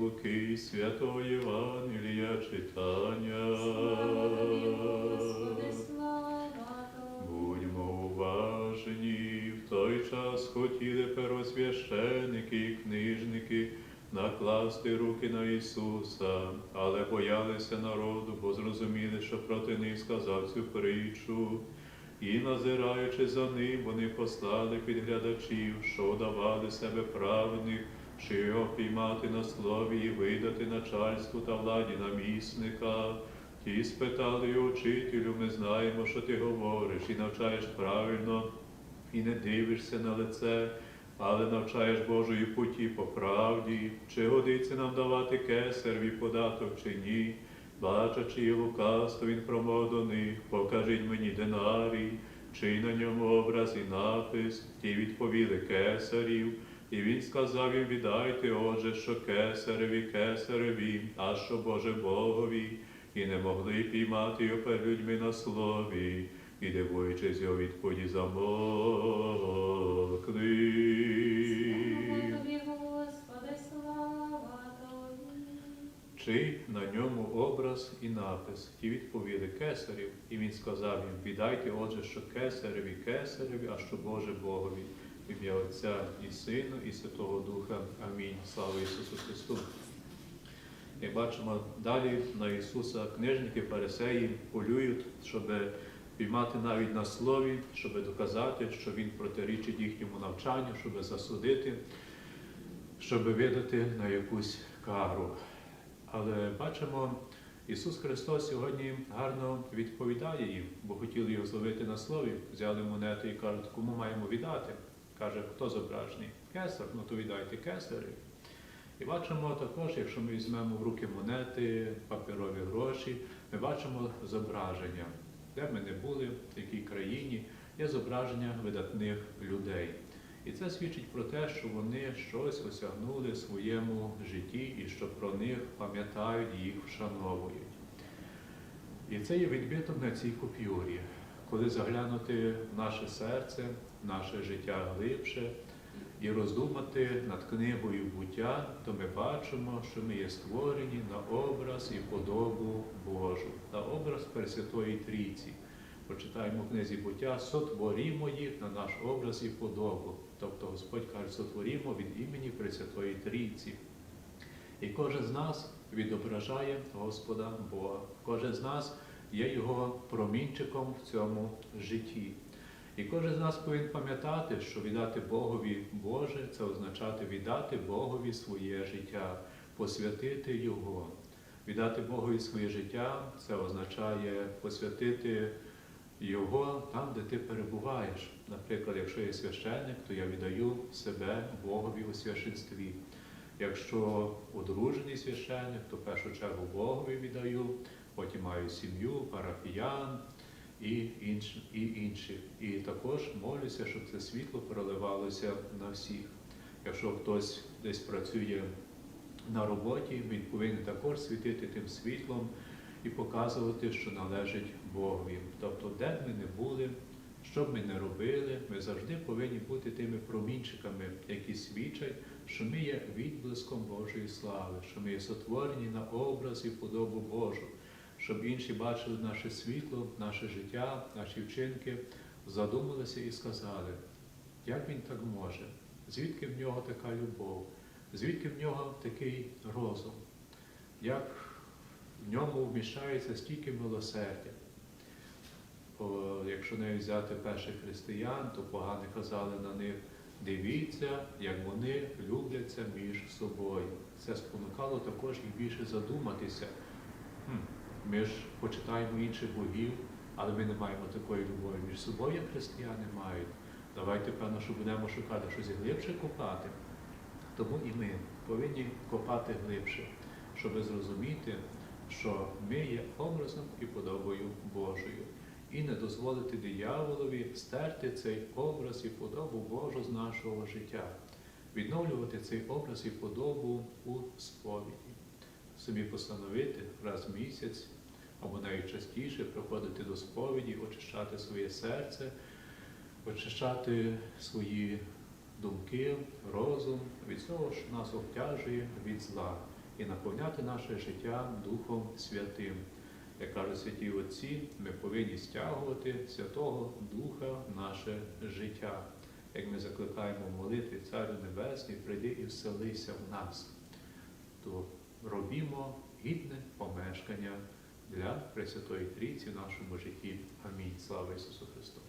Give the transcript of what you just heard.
Луки, святого Євангелія читання. Будьмо уважні, в той час хотіли первосвященики і книжники накласти руки на Ісуса, але боялися народу, бо зрозуміли, що проти них сказав цю притчу. І, назираючи за ним, вони послали підглядачів, що давали себе праведних, чи його піймати на слові і видати начальству та владі намісника. Ті спитали його учителю, ми знаємо, що ти говориш, і навчаєш правильно, і не дивишся на лице, але навчаєш Божої путі по правді, чи годиться нам давати кесареві податок чи ні. Бачачи і лукавство, він промов до них, покажіть мені динарій, чи на ньому образ і напис, ті відповіли кесарів. І він сказав їм, віддайте, отже, що кесареві, кесареві, а що Боже Богові, і не могли піймати його перед людьми на слові, і дивуючись його відповіді замовкли. Чи на ньому образ і напис? Ті відповіли кесарів, і він сказав їм, віддайте, отже, що кесареві, кесареві, а що Боже Богові. Ім'я Отця і Сина, і Святого Духа. Амінь. Слава Ісусу Христу. Як бачимо, далі на Ісуса книжники, фарисеї полюють, щоб піймати навіть на слові, щоб доказати, що Він протирічить їхньому навчанню, щоб засудити, щоб видати на якусь кару. Але бачимо, Ісус Христос сьогодні гарно відповідає їм, бо хотіли його зловити на слові, взяли монети і кажуть, кому маємо віддати. Каже, хто зображений? Кесар, ну то віддайте кесарю. І бачимо також, якщо ми візьмемо в руки монети, паперові гроші, ми бачимо зображення, де ми не були, в якій країні, є зображення видатних людей. І це свідчить про те, що вони щось осягнули в своєму житті і що про них пам'ятають, їх вшановують. І це є відбиток на цій купюрі. Коли заглянути в наше серце, наше життя глибше і роздумати над книгою буття, то ми бачимо, що ми є створені на образ і подобу Божу, на образ Пресвятої Трійці. Почитаємо в книзі буття, сотворімо їх на наш образ і подобу. Тобто Господь каже, сотворімо від імені Пресвятої Трійці. І кожен з нас відображає Господа Бога. Кожен з нас є Його промінчиком в цьому житті. І кожен з нас повинен пам'ятати, що віддати Богові Боже це означати віддати Богові своє життя, посвятити Його. Віддати Богові своє життя це означає посвятити Його там, де ти перебуваєш. Наприклад, якщо я священник, то я віддаю себе Богові у священстві. Якщо одружений священник, то в першу чергу Богові віддаю, потім маю сім'ю, парафіян і інші, і інших. І також молюся, щоб це світло проливалося на всіх. Якщо хтось десь працює на роботі, він повинен також світити тим світлом і показувати, що належить Богові. Тобто, де б ми не були, що б ми не робили, ми завжди повинні бути тими промінчиками, які свідчать, що ми є відблиском Божої слави, що ми є сотворені на образ і подобу Божу, щоб інші бачили наше світло, наше життя, наші вчинки, задумалися і сказали, як він так може, звідки в нього така любов, звідки в нього такий розум, як в ньому вміщається стільки милосердя. О, якщо не взяти перших християн, то погано казали на них, дивіться, як вони любляться між собою. Це спонукало також їх більше задуматися. Ми ж почитаємо інших богів, але ми не маємо такої любові між собою, як християни мають. Давайте, певно, що будемо шукати щось глибше копати. Тому і ми повинні копати глибше, щоб зрозуміти, що ми є образом і подобою Божою, і не дозволити дияволові стерти цей образ і подобу Божу з нашого життя, відновлювати цей образ і подобу у сповіді, собі постановити раз в місяць або навіть частіше приходити до сповіді, очищати своє серце, очищати свої думки, розум від всього, що нас обтяжує від зла, і наповняти наше життя Духом Святим. Як кажуть святі Отці, ми повинні стягувати Святого Духа в наше життя. Як ми закликаємо молитві Царю Небесний, прийди і вселися в нас зробімо гідне помешкання для Пресвятої Трійці в нашому житті. Амінь. Слава Ісусу Христу!